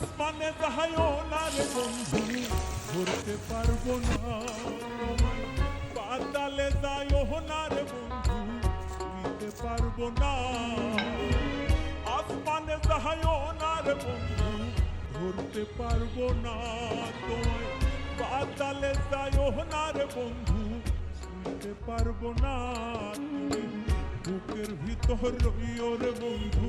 আসমানে যাহাইও না রে বন্ধু ধরতে পারব না। পাতালে যাইও না রে বন্ধু ছুঁইতে পারব না। আসমানে যাহাইও না রে বন্ধু, ধরতে পারব না তোমায়। পাতালে যাইও না রে বন্ধু ছুঁইতে পারব না তুমি। বুকের ভিতর রইও রে বন্ধু।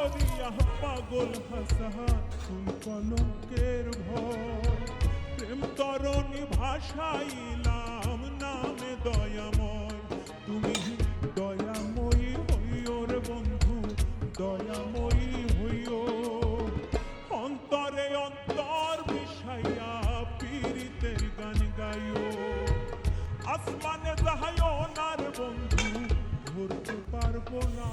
করিয়া পাগল হাসা তুই কলঙ্কের ভয় প্রেম তরণী ভাষাইলাম নামে দয়াময়। তুমি দয়াময়ী হইও রে বন্ধু, দয়াময়ী হইও অন্তরে অন্তর মিশাইয়া পীড়িতের গান গাইও আসমানে যাহাইও না রে বন্ধু, ধরতে পারব না।